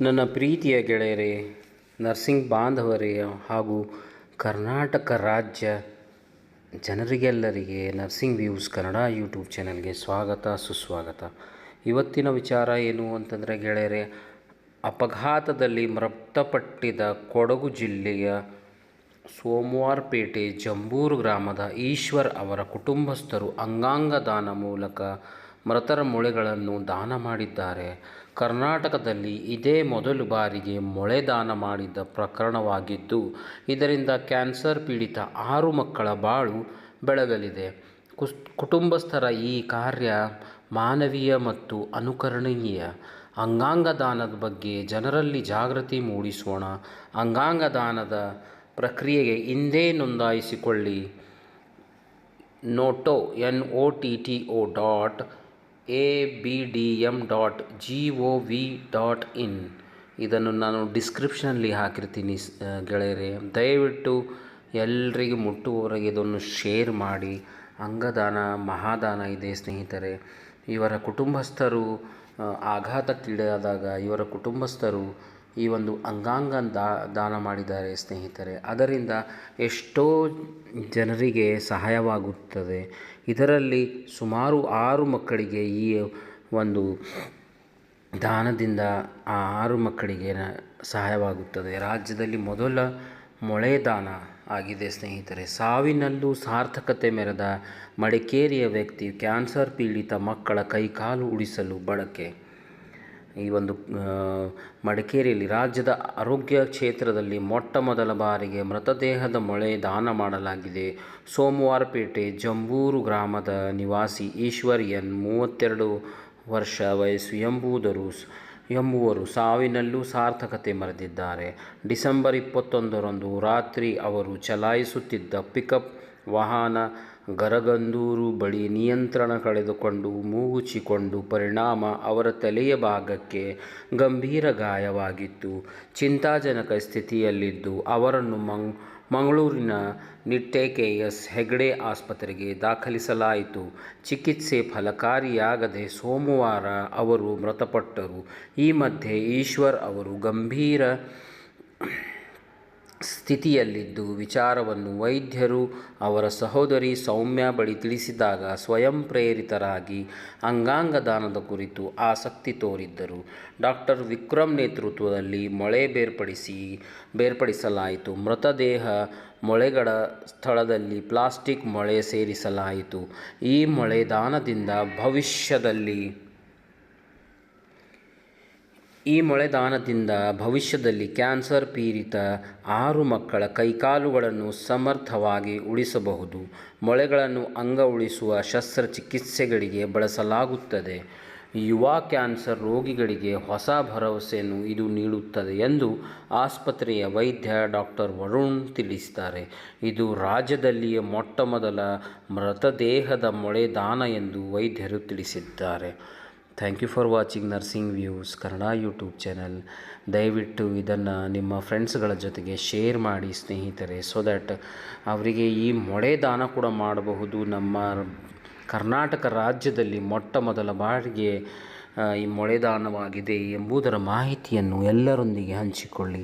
ನನ್ನ ಪ್ರೀತಿಯ ಗೆಳೆಯರೇ, ನರ್ಸಿಂಗ್ ಬಾಂಧವರೇ ಹಾಗೂ ಕರ್ನಾಟಕ ರಾಜ್ಯ ಜನರಿಗೆಲ್ಲರಿಗೆ ನರ್ಸಿಂಗ್ ವ್ಯೂಸ್ ಕನ್ನಡ ಯೂಟ್ಯೂಬ್ ಚಾನಲ್ಗೆ ಸ್ವಾಗತ, ಸುಸ್ವಾಗತ. ಇವತ್ತಿನ ವಿಚಾರ ಏನು ಅಂತಂದರೆ ಗೆಳೆಯರೇ, ಅಪಘಾತದಲ್ಲಿ ಮೃತಪಟ್ಟಿದ ಕೊಡಗು ಜಿಲ್ಲೆಯ ಸೋಮವಾರಪೇಟೆ ಜಂಬೂರು ಗ್ರಾಮದ ಈಶ್ವರ್ ಅವರ ಕುಟುಂಬಸ್ಥರು ಅಂಗಾಂಗ ದಾನ ಮೂಲಕ ಮೃತರ ಮೊಳೆಗಳನ್ನು ದಾನ ಮಾಡಿದ್ದಾರೆ. ಕರ್ನಾಟಕದಲ್ಲಿ ಇದೇ ಮೊದಲು ಬಾರಿಗೆ ಮೊಳೆ ದಾನ ಮಾಡಿದ್ದ ಪ್ರಕರಣವಾಗಿದ್ದು, ಇದರಿಂದ ಕ್ಯಾನ್ಸರ್ ಪೀಡಿತ ಆರು ಮಕ್ಕಳ ಬಾಳು ಬೆಳಗಲಿದೆ. ಕುಸ್, ಕುಟುಂಬಸ್ಥರ ಈ ಕಾರ್ಯ ಮಾನವೀಯ ಮತ್ತು ಅನುಕರಣೀಯ. ಅಂಗಾಂಗ ದಾನದ ಬಗ್ಗೆ ಜನರಲ್ಲಿ ಜಾಗೃತಿ ಮೂಡಿಸೋಣ. ಅಂಗಾಂಗ ದಾನದ ಪ್ರಕ್ರಿಯೆಗೆ ಇಂದೇ ನೋಂದಾಯಿಸಿಕೊಳ್ಳಿ. NOTTO, N O T T O dot A B D M dot G O V dot in ಇದನ್ನು ನಾನು ಡಿಸ್ಕ್ರಿಪ್ಷನಲ್ಲಿ ಹಾಕಿರ್ತೀನಿ ಗೆಳೆಯರೇ. ದಯವಿಟ್ಟು ಎಲ್ರಿಗೂ ಮುಟ್ಟುವವರೆಗೆ ಇದನ್ನು ಶೇರ್ ಮಾಡಿ. ಅಂಗದಾನ, ಮಹಾದಾನ ಇದೆ ಸ್ನೇಹಿತರೆ. ಇವರ ಕುಟುಂಬಸ್ಥರು ಆಘಾತಕ್ಕೀಡಾದಾಗ ಇವರ ಕುಟುಂಬಸ್ಥರು ಈ ಒಂದು ಅಂಗಾಂಗ ದಾನ ಮಾಡಿದ್ದಾರೆ ಸ್ನೇಹಿತರೆ. ಅದರಿಂದ ಎಷ್ಟೋ ಜನರಿಗೆ ಸಹಾಯವಾಗುತ್ತದೆ. ಇದರಲ್ಲಿ ಸುಮಾರು ಆರು ಮಕ್ಕಳಿಗೆ ಈ ಒಂದು ದಾನದಿಂದ ಆ ಆರು ಮಕ್ಕಳಿಗೆ ಸಹಾಯವಾಗುತ್ತದೆ. ರಾಜ್ಯದಲ್ಲಿ ಮೊದಲ ಮೊಳೆ ದಾನ ಆಗಿದೆ ಸ್ನೇಹಿತರೆ. ಸಾವಿನಲ್ಲೂ ಸಾರ್ಥಕತೆ ಮೆರೆದ ಮಡಿಕೇರಿಯ ವ್ಯಕ್ತಿ ಕ್ಯಾನ್ಸರ್ ಪೀಡಿತ ಮಕ್ಕಳ ಕೈಕಾಲು ಉಳಿಸಲು ಬಳಕೆ ಈ ಒಂದು ಮಡಿಕೇರಿಯಲ್ಲಿ ರಾಜ್ಯದ ಆರೋಗ್ಯ ಕ್ಷೇತ್ರದಲ್ಲಿ ಮೊಟ್ಟ ಮೊದಲ ಬಾರಿಗೆ ಮೃತದೇಹದ ಮೊಳೆ ದಾನ ಮಾಡಲಾಗಿದೆ. ಸೋಮವಾರಪೇಟೆ ಜಂಬೂರು ಗ್ರಾಮದ ನಿವಾಸಿ ಈಶ್ವರಿಯನ್ ಮೂವತ್ತೆರಡು ವರ್ಷ ವಯಸ್ಸು ಎಂಬುದರು ಎಂಬುವರು ಸಾವಿನಲ್ಲೂ ಸಾರ್ಥಕತೆ ಮರೆದಿದ್ದಾರೆ. ಡಿಸೆಂಬರ್ ಇಪ್ಪತ್ತೊಂದರಂದು ರಾತ್ರಿ ಅವರು ಚಲಾಯಿಸುತ್ತಿದ್ದ ಪಿಕಪ್ ವಾಹನ ಗರಗಂದೂರು ಬಳಿ ನಿಯಂತ್ರಣ ಕಳೆದುಕೊಂಡು ಮೂಗುಚಿಕೊಂಡು ಪರಿಣಾಮ ಅವರ ತಲೆಯ ಭಾಗಕ್ಕೆ ಗಂಭೀರ ಗಾಯವಾಗಿತ್ತು. ಚಿಂತಾಜನಕ ಸ್ಥಿತಿಯಲ್ಲಿದ್ದು ಅವರನ್ನು ಮಂಗ್, ಮಂಗಳೂರಿನ ನಿಟ್ಟೆ ಕೆ ಎಸ್ ಹೆಗ್ಡೆ ಆಸ್ಪತ್ರೆಗೆ ದಾಖಲಿಸಲಾಯಿತು. ಚಿಕಿತ್ಸೆ ಫಲಕಾರಿಯಾಗದೆ ಸೋಮವಾರ ಅವರು ಮೃತಪಟ್ಟರು. ಈ ಮಧ್ಯೆ ಈಶ್ವರ್ ಅವರು ಗಂಭೀರ ಸ್ಥಿತಿಯಲ್ಲಿದ್ದು ವಿಚಾರವನ್ನು ವೈದ್ಯರು ಅವರ ಸಹೋದರಿ ಸೌಮ್ಯ ಬಳಿ ತಿಳಿಸಿದಾಗ ಸ್ವಯಂ ಪ್ರೇರಿತರಾಗಿ ಅಂಗಾಂಗ ದಾನದ ಕುರಿತು ಆಸಕ್ತಿ ತೋರಿದ್ದರು. ಡಾಕ್ಟರ್ ವಿಕ್ರಮ್ ನೇತೃತ್ವದಲ್ಲಿ ಮೊಳೆ ಬೇರ್ಪಡಿಸಿ, ಬೇರ್ಪಡಿಸಲಾಯಿತು. ಮೃತದೇಹ ಮೊಳೆಗಳ ಸ್ಥಳದಲ್ಲಿ ಪ್ಲಾಸ್ಟಿಕ್ ಮೊಳೆ ಸೇರಿಸಲಾಯಿತು. ಈ ಮೊಳೆ ದಾನದಿಂದ ಭವಿಷ್ಯದಲ್ಲಿ ಈ ಮೊಳೆದಾನದಿಂದ ಭವಿಷ್ಯದಲ್ಲಿ ಕ್ಯಾನ್ಸರ್ ಪೀಡಿತ ಆರು ಮಕ್ಕಳ ಕೈಕಾಲುಗಳನ್ನು ಸಮರ್ಥವಾಗಿ ಉಳಿಸಬಹುದು. ಮೊಳೆಗಳನ್ನು ಅಂಗ ಉಳಿಸುವ ಶಸ್ತ್ರಚಿಕಿತ್ಸೆಗಳಿಗೆ ಬಳಸಲಾಗುತ್ತದೆ. ಯುವ ಕ್ಯಾನ್ಸರ್ ರೋಗಿಗಳಿಗೆ ಹೊಸ ಭರವಸೆಯನ್ನು ಇದು ನೀಡುತ್ತದೆ ಎಂದು ಆಸ್ಪತ್ರೆಯ ವೈದ್ಯ ಡಾಕ್ಟರ್ ವರುಣ್ ತಿಳಿಸಿದ್ದಾರೆ. ಇದು ರಾಜ್ಯದಲ್ಲಿಯೇ ಮೊಟ್ಟಮೊದಲ ಮೃತದೇಹದ ಮೊಳೆ ದಾನ ಎಂದು ವೈದ್ಯರು ತಿಳಿಸಿದ್ದಾರೆ. Thank you for watching nursing views Kannada YouTube channel ದಯವಿಟ್ಟು ಇದನ್ನು ನಿಮ್ಮ ಫ್ರೆಂಡ್ಸ್ಗಳ ಜೊತೆಗೆ ಶೇರ್ ಮಾಡಿ ಸ್ನೇಹಿತರೆ ಸೊ ದ್ಯಾಟ್ ಅವರಿಗೆ ಈ ಮೊಳೆ ದಾನ ಕೂಡ ಮಾಡಬಹುದು. ನಮ್ಮ ಕರ್ನಾಟಕ ರಾಜ್ಯದಲ್ಲಿ ಮೊಟ್ಟ ಮೊದಲ ಬಾರಿಗೆ ಈ ಮೊಳೆದಾನವಾಗಿದೆ ಎಂಬುದರ ಮಾಹಿತಿಯನ್ನು ಎಲ್ಲರೊಂದಿಗೆ ಹಂಚಿಕೊಳ್ಳಿ.